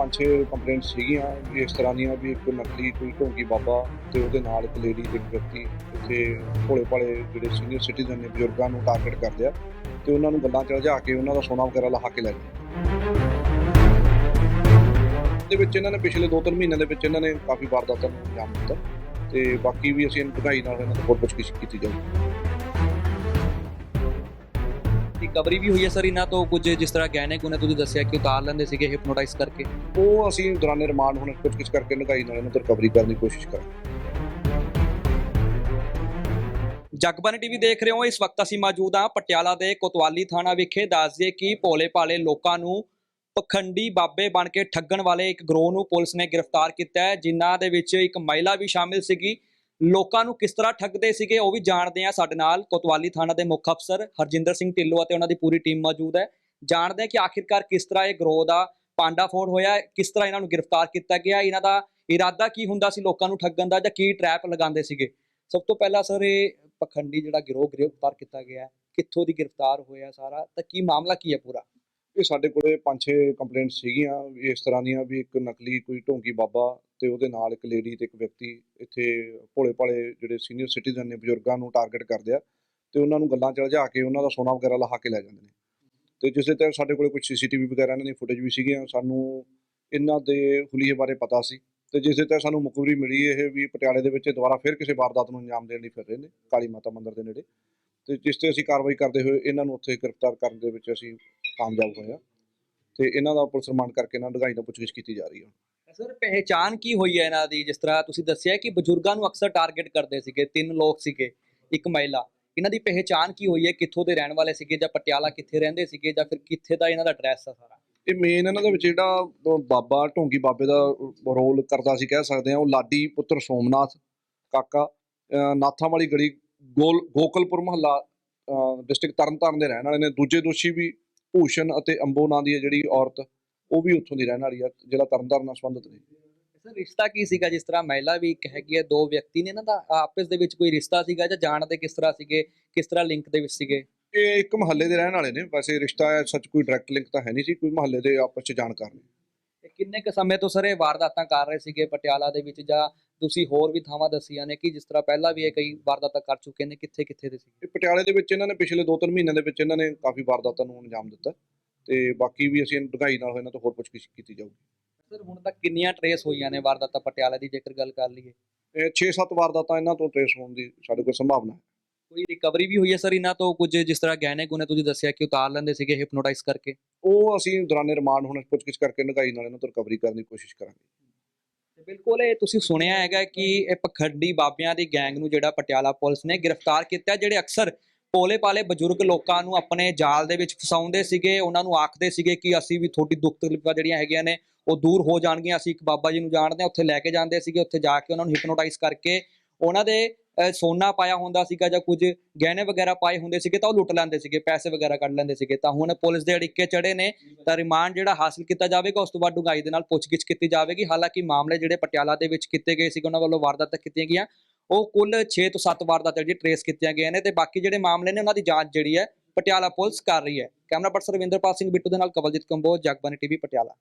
ਪੰਜ ਛੇ ਕੰਪਲੇਂਟ ਸੀਗੀਆਂ ਵੀ ਇਸ ਤਰ੍ਹਾਂ ਦੀਆਂ ਵੀ ਇੱਕ ਨਕਲੀ ਕੋਈ ਢੋਂਗੀ ਬਾਬਾ ਤੇ ਉਹਦੇ ਨਾਲ ਇੱਕ ਲੇਡੀ ਤੇ ਵਿਅਕਤੀ ਇੱਥੇ ਭੋਲੇ ਭਾਲੇ ਜਿਹੜੇ ਸੀਨੀਅਰ ਸਿਟੀਜ਼ਨ ਨੇ ਬਜ਼ੁਰਗਾਂ ਨੂੰ ਟਾਰਗੇਟ ਕਰਦੇ ਆ ਤੇ ਉਹਨਾਂ ਨੂੰ ਗੱਲਾਂ ਚ ਲਿਜਾ ਕੇ ਉਹਨਾਂ ਦਾ ਸੋਨਾ ਵਗੈਰਾ ਲਾਹ ਕੇ ਲੈ ਜਾਂਦੇ ਦੇ ਵਿੱਚ ਇਹਨਾਂ ਨੇ ਪਿਛਲੇ 2-3 ਮਹੀਨਿਆਂ ਦੇ ਵਿੱਚ ਇਹਨਾਂ ਨੇ ਕਾਫੀ ਵਾਰਦਾਤਾਂ ਨੂੰ ਅੰਜਾਮ ਦਿੱਤਾ ਤੇ ਬਾਕੀ ਵੀ ਅਸੀਂ ਭਗਾਈ ਨਾਲ ਇਹਨਾਂ ਤੋਂ ਹੋਰ ਪੁੱਛਗਿੱਛ ਕੀਤੀ ਜਾਊਗੀ। ਰਿਕਵਰੀ ਵੀ ਹੋਈ ਹੈ ਸਰ ਇਹਨਾਂ ਤੋਂ ਕੁਝ ਜਿਸ ਤਰ੍ਹਾਂ ਗਹਿਣੇ ਗੁਣੇ ਤੁਸੀਂ ਦੱਸਿਆ ਕਿ ਉਤਾਰ ਲੈਂਦੇ ਸੀਗੇ ਹਿਪਨੋਟਾਈਜ਼ ਕਰਕੇ? ਉਹ ਅਸੀਂ ਦੌਰਾਨੇ ਰਿਮਾਂਡ ਹੁਣ ਪੁੱਛਗਿੱਛ ਕਰਕੇ ਭਗਾਈ ਨਾਲ ਇਹਨਾਂ ਤੋਂ ਰਿਕਵਰੀ ਕਰਨ ਦੀ ਕੋਸ਼ਿਸ਼ ਕਰਾਂਗੇ। ਜਗਬਾਨੀ ਟੀਵੀ ਦੇਖ ਰਹੇ ਹੋ ਇਸ ਵਕਤ ਅਸੀਂ ਮੌਜੂਦ ਹਾਂ ਪਟਿਆਲਾ ਦੇ ਕੋਤਵਾਲੀ ਥਾਣਾ ਵਿਖੇ। ਦੱਸ ਦਈਏ ਕਿ ਭੋਲੇ ਭਾਲੇ ਲੋਕਾਂ ਨੂੰ ਪਖੰਡੀ ਬਾਬੇ ਬਣ ਕੇ ਠੱਗਣ ਵਾਲੇ ਇੱਕ ਗਰੋਹ ਨੂੰ ਪੁਲਿਸ ਨੇ ਗ੍ਰਿਫਤਾਰ ਕੀਤਾ ਹੈ ਜਿਨ੍ਹਾਂ ਦੇ ਵਿੱਚ ਇੱਕ ਮਹਿਲਾ ਵੀ ਸ਼ਾਮਿਲ ਸੀਗੀ। ਲੋਕਾਂ ਨੂੰ ਕਿਸ ਤਰ੍ਹਾਂ ਠੱਗਦੇ ਸੀਗੇ ਉਹ ਵੀ ਜਾਣਦੇ ਆ ਸਾਡੇ ਨਾਲ। ਕੋਤਵਾਲੀ ਥਾਣਾ ਦੇ ਮੁੱਖ ਅਫਸਰ ਹਰਜਿੰਦਰ ਸਿੰਘ ਢਿੱਲੋਂ ਅਤੇ ਉਹਨਾਂ ਦੀ ਪੂਰੀ ਟੀਮ ਮੌਜੂਦ ਹੈ। ਜਾਣਦੇ ਆ ਕਿ ਆਖਿਰਕਾਰ ਕਿਸ ਤਰ੍ਹਾਂ ਇਹ ਗਰੋਹ ਦਾ ਪਾਂਡਾ ਫੋੜ ਹੋਇਆ ਕਿਸ ਤਰ੍ਹਾਂ ਇਹਨਾਂ ਨੂੰ ਗ੍ਰਿਫਤਾਰ ਕੀਤਾ ਗਿਆ ਇਹਨਾਂ ਦਾ ਇਰਾਦਾ ਕੀ ਹੁੰਦਾ ਸੀ ਲੋਕਾਂ ਨੂੰ ਠੱਗਣ ਦਾ ਜਾਂ ਕੀ ਟ੍ਰੈਪ ਲਗਾਉਂਦੇ ਸੀਗੇ? ਸਭ ਤੋਂ ਪਹਿਲਾਂ ਸਰ, ਇਹ ਪਖੰਡੀ ਜਿਹੜਾ ਗਿਰੋਹ ਗ੍ਰਿਫਤਾਰ ਕੀਤਾ ਗਿਆ ਕਿੱਥੋਂ ਦੀ ਗ੍ਰਿਫਤਾਰ ਹੋਇਆ ਸਾਰਾ ਤਾਂ ਕੀ ਮਾਮਲਾ ਕੀ ਹੈ ਪੂਰਾ? ਇਹ ਸਾਡੇ ਕੋਲੇ ਪੰਜ ਛੇ ਕੰਪਲੇਂਟ ਸੀਗੀਆਂ ਵੀ ਇਸ ਤਰ੍ਹਾਂ ਦੀਆਂ ਵੀ ਇੱਕ ਨਕਲੀ ਕੋਈ ਢੋਂਗੀ ਬਾਬਾ ਤੇ ਉਹਦੇ ਨਾਲ ਇੱਕ ਲੇਡੀ ਤੇ ਇੱਕ ਵਿਅਕਤੀ ਇੱਥੇ ਭੋਲੇ ਭਾਲੇ ਜਿਹੜੇ ਸੀਨੀਅਰ ਸਿਟੀਜ਼ਨ ਨੇ, ਬਜ਼ੁਰਗਾਂ ਨੂੰ ਟਾਰਗੇਟ ਕਰਦੇ ਆ ਤੇ ਉਹਨਾਂ ਨੂੰ ਗੱਲਾਂ ਚ ਕੇ ਉਹਨਾਂ ਦਾ ਸੋਨਾ ਵਗੈਰਾ ਲਹਾ ਕੇ ਲੈ ਜਾਂਦੇ ਨੇ। ਤੇ ਜਿਸ ਦੇ ਤਹਿਤ ਸਾਡੇ ਕੋਲੇ ਕੁਝ ਸੀਸੀਟੀਵੀ ਵਗੈਰਾ ਇਹਨਾਂ ਦੀ ਫੁਟੇਜ ਵੀ ਸੀਗੀਆਂ, ਸਾਨੂੰ ਇਹਨਾਂ ਦੇ ਹੁਲੀਏ ਬਾਰੇ ਪਤਾ ਸੀ ਤੇ ਜਿਸ ਦੇ ਤਹਿਤ ਸਾਨੂੰ ਮੁਖਬਰੀ ਮਿਲੀ ਇਹ ਵੀ ਪਟਿਆਲੇ ਦੇ ਵਿੱਚ ਦੁਬਾਰਾ ਫਿਰ ਕਿਸੇ ਵਾਰਦਾਤ ਨੂੰ ਅੰਜਾਮ ਦੇਣ ਲਈ ਫਿਰ ਰਹੇ ਨੇ, ਕਾਲੀ ਮਾਤਾ ਮੰਦਿਰ ਦੇ ਨੇੜੇ। ਤੇ ਜਿਸ ਤੇ ਅਸੀਂ ਕਾਰਵਾਈ ਕਰਦੇ ਹੋਏ ਇਹਨਾਂ ਨੂੰ ਉੱਥੇ ਗ੍ਰਿਫਤਾਰ ਕਰਨ ਦੇ ਵਿੱਚ ਅਸੀਂ ਕਾਮਯਾਬ ਹੋਏ ਹਾਂ। ਤੇ ਇਹਨਾਂ ਦਾ ਪੁਲਿਸ ਰਿਮਾਂਡ ਕਰਕੇ ਇਹਨਾਂ ਡਗਾਈ ਨਾਲ ਪੁੱਛਗਿੱਛ ਕੀਤੀ ਜਾ ਰਹੀ ਹੈ। ਸਰ ਪਹਿਚਾਨ ਕੀ ਹੋਈ ਹੈ ਇਹਨਾਂ ਦੀ? ਜਿਸ ਤਰ੍ਹਾਂ ਤੁਸੀਂ ਦੱਸਿਆ ਕਿ ਬਜ਼ੁਰਗਾਂ ਨੂੰ ਅਕਸਰ ਟਾਰਗੇਟ ਕਰਦੇ ਸੀਗੇ ਤਿੰਨ ਲੋਕ ਸੀਗੇ ਇੱਕ ਮਹਿਲਾ। ਇਹਨਾਂ ਦੀ ਪਹਿਚਾਨ ਕੀ ਹੋਈ ਹੈ? ਕਿੱਥੋਂ ਦੇ ਰਹਿਣ ਵਾਲੇ ਸੀਗੇ ਜਾਂ ਪਟਿਆਲਾ ਕਿੱਥੇ ਰਹਿੰਦੇ ਸੀਗੇ ਜਾਂ ਫਿਰ ਕਿੱਥੇ ਦਾ ਇਹਨਾਂ ਦਾ ਐਡਰੈਸ ਆ ਸਾਰਾ? ਇਹ ਮੇਨ ਇਹਨਾਂ ਦੇ ਵਿੱਚ ਜਿਹੜਾ ਬਾਬਾ ਢੋਂਗੀ ਬਾਬੇ ਦਾ ਰੋਲ ਕਰਦਾ ਸੀ ਕਹਿ ਸਕਦੇ ਹਾਂ ਉਹ ਲਾਡੀ ਪੁੱਤਰ ਸੋਮਨਾਥ ਕਾਕਾ ਨਾਥਾਂ ਵਾਲੀ ਗਲੀ ਗੋਲ ਗੋਕਲਪੁਰ ਮਹੱਲਾ ਡਿਸਟ੍ਰਿਕਟ ਤਰਨਤਾਰਨ ਦੇ ਰਹਿਣ ਵਾਲੇ ਨੇ। ਦੂਜੇ ਦੋਸ਼ੀ ਵੀ ਭੂਸ਼ਣ ਅਤੇ ਅੰਬੋ ਨਾਂ ਦੀ ਜਿਹੜੀ ਔਰਤ ਉਹ ਵੀ ਉੱਥੋਂ ਦੀ ਰਹਿਣ ਵਾਲੀ ਆ ਜਿਹੜਾ ਤਰਨਤਾਰਨ ਨਾਲ ਸੰਬੰਧਿਤ ਨੇ। ਸਰ ਰਿਸ਼ਤਾ ਕੀ ਸੀਗਾ? ਜਿਸ ਤਰ੍ਹਾਂ ਮਹਿਲਾ ਵੀ ਇੱਕ ਹੈਗੀ ਹੈ ਦੋ ਵਿਅਕਤੀ ਨੇ ਇਹਨਾਂ ਦਾ ਆਪਸ ਦੇ ਵਿੱਚ ਕੋਈ ਰਿਸ਼ਤਾ ਸੀਗਾ ਜਾਂ ਜਾਣਦੇ ਕਿਸ ਤਰ੍ਹਾਂ ਸੀਗੇ ਕਿਸ ਤਰ੍ਹਾਂ ਲਿੰਕ ਦੇ ਵਿੱਚ ਸੀਗੇ? ਇਹ ਇੱਕ ਮਹੱਲੇ ਦੇ ਰਹਿਣ ਵਾਲੇ ਨੇ। ਵੈਸੇ ਰਿਸ਼ਤਾ ਹੈ ਸੱਚ ਕੋਈ ਡਾਇਰੈਕਟ ਲਿੰਕ ਤਾਂ ਹੈ ਨਹੀਂ ਸੀ ਕੋਈ ਮਹੱਲੇ ਦੇ ਆਪਸ ਚ ਜਾਣਕਾਰ ਨੇ ਕਿੰਨੇ ਕੁ ਸਮੇਂ ਤੋਂ ਸਰ ਇਹ ਵਾਰਦਾਤਾਂ ਕਰ ਰਹੇ ਸੀਗੇ ਪਟਿਆਲਾ ਦੇ ਵਿੱਚ ਜਾਂ ਤੁਸੀਂ ਹੋਰ ਵੀ ਥਾਵਾਂ ਦੱਸੀਆਂ ਨੇ ਕਿ ਜਿਸ ਤਰ੍ਹਾਂ ਪਹਿਲਾਂ ਵੀ ਇਹ ਕਈ ਵਾਰਦਾਤਾਂ ਕਰ ਚੁੱਕੇ ਨੇ ਕਿੱਥੇ ਕਿੱਥੇ ਦੇ ਇਹ ਪਟਿਆਲੇ ਦੇ ਵਿੱਚ ਇਹਨਾਂ ਨੇ ਪਿਛਲੇ 2-3 ਮਹੀਨਿਆਂ ਦੇ ਵਿੱਚ ਇਹਨਾਂ ਨੇ ਕਾਫੀ ਵਾਰਦਾਤਾਂ ਨੂੰ ਅੰਜਾਮ ਦਿੱਤਾ ਤੇ ਬਾਕੀ ਵੀ ਅਸੀਂ ਡਗਾਈ ਨਾਲ ਇਹਨਾਂ ਤੋਂ ਹੋਰ ਪੁੱਛਗਿੱਛ ਕੀਤੀ ਜਾਊਗੀ। ਸਰ ਹੁਣ ਤੱਕ ਕਿੰਨੀਆਂ ਟਰੇਸ ਹੋਈਆਂ ਨੇ ਵਾਰਦਾਤਾਂ ਪਟਿਆਲਾ ਦੀ ਜੇਕਰ ਗੱਲ ਕਰ ਲਈਏ? ਇਹ 6-7 ਵਾਰਦਾਤਾਂ ਇਹਨਾਂ ਤੋਂ ਟ੍ਰੇਸ ਹੋਣ ਦੀ ਸਾਡੇ ਕੋਲ ਸੰਭਾਵਨਾ ਹੈ। ਕੋਈ ਰਿਕਵਰੀ ਵੀ ਹੋਈ ਹੈ ਸਰ ਇਹਨਾਂ ਤੋਂ? ਕੁਝ ਜਿਸ ਤਰ੍ਹਾਂ ਗਹਿਣੇ ਗੁਣੇ ਤੁਸੀਂ ਦੱਸਿਆ ਕਿ ਉਤਾਰ ਲੈਂਦੇ ਸੀਗੇ ਹਿਪਨੋਟਾਈਜ਼ ਕਰਕੇ? ਉਹ ਅਸੀਂ ਦੌਰਾਨੇ ਰਿਮਾਂਡ ਹੁਣ ਪੁੱਛਗਿੱਛ ਕਰਕੇ ਡਗਾਈ ਨਾਲ ਇਹਨਾਂ ਤੋਂ ਰਿਕਵਰੀ ਕਰਨ ਦੀ ਕੋਸ਼ਿਸ਼ ਕਰਾਂਗੇ। ਬਿਲਕੁਲ, ਇਹ ਤੁਸੀਂ ਸੁਣਿਆ ਹੈਗਾ ਕਿ ਇਹ ਪਖੰਡੀ ਬਾਬਿਆਂ ਦੀ ਗੈਂਗ ਨੂੰ ਜਿਹੜਾ ਪਟਿਆਲਾ ਪੁਲਿਸ ਨੇ ਗ੍ਰਿਫਤਾਰ ਕੀਤਾ, ਜਿਹੜੇ ਅਕਸਰ ਭੋਲੇ ਪਾਲੇ ਬਜ਼ੁਰਗ ਲੋਕਾਂ ਨੂੰ ਆਪਣੇ ਜਾਲ ਦੇ ਵਿੱਚ ਫਸਾਉਂਦੇ ਸੀਗੇ, ਉਹਨਾਂ ਨੂੰ ਆਖਦੇ ਸੀਗੇ ਕਿ ਅਸੀਂ ਵੀ ਤੁਹਾਡੀ ਦੁੱਖ ਤਕਲੀਫਾਂ ਜਿਹੜੀਆਂ ਹੈਗੀਆਂ ਨੇ, ਉਹ ਦੂਰ ਹੋ ਜਾਣਗੀਆਂ, ਅਸੀਂ ਇੱਕ ਬਾਬਾ ਜੀ ਨੂੰ ਜਾਣਦੇ ਹਾਂ, ਉੱਥੇ ਲੈ ਕੇ ਜਾਂਦੇ ਸੀਗੇ, ਉੱਥੇ ਜਾ ਕੇ ਉਹਨਾਂ ਨੂੰ ਹਿਪਨੋਟਾਈਜ਼ ਕਰਕੇ ਉਹਨਾਂ ਦੇ ਸੋਨਾ ਪਾਇਆ ਹੁੰਦਾ ਸੀਗਾ ਜਾਂ ਕੁਝ ਗਹਿਣੇ ਵਗੈਰਾ ਪਾਏ ਹੁੰਦੇ ਸੀਗੇ ਤਾਂ ਉਹ ਲੁੱਟ ਲੈਂਦੇ ਸੀਗੇ, ਪੈਸੇ ਵਗੈਰਾ ਕੱਢ ਲੈਂਦੇ ਸੀਗੇ। ਤਾਂ ਹੁਣ ਪੁਲਿਸ ਦੇ ਅੜਿੱਕੇ ਚੜੇ ਨੇ, ਤਾਂ ਰਿਮਾਂਡ ਜਿਹੜਾ ਹਾਸਲ ਕੀਤਾ ਜਾਵੇਗਾ, ਉਸ ਤੋਂ ਬਾਅਦ ਡੂੰਘਾਈ ਦੇ ਨਾਲ ਪੁੱਛਗਿੱਛ ਕੀਤੀ ਜਾਵੇਗੀ। ਹਾਲਾਂਕਿ ਮਾਮਲੇ ਜਿਹੜੇ ਪਟਿਆਲਾ ਦੇ ਵਿੱਚ ਕੀਤੇ ਗਏ ਸੀਗੇ, ਉਹਨਾਂ ਵੱਲੋਂ ਵਾਰਦਾਤਾਂ ਕੀਤੀਆਂ ਗਈਆਂ। ਉਹ ਕੁੱਲ 6 ਤੋਂ 7 ਵਾਰਦਾਤਾਂ ਜਿਹੜੀ ਟਰੇਸ ਕੀਤੀਆਂ ਗਈਆਂ ਨੇ ਤੇ ਬਾਕੀ ਜਿਹੜੇ ਮਾਮਲੇ ਨੇ, ਉਹਨਾਂ ਦੀ ਜਾਂਚ ਜਿਹੜੀ ਹੈ, ਪਟਿਆਲਾ ਪੁਲਿਸ ਕਰ ਰਹੀ ਹੈ। ਕੈਮਰਾ ਪਰਸਨ ਰਵਿੰਦਰਪਾਲ ਸਿੰਘ ਬਿੱਟੂ ਦੇ ਨਾਲ ਕਵਲਜੀਤ ਕੰਬੋਜ ਜਗਬਾਨੀ ਟੀਵੀ, ਪਟਿਆਲਾ।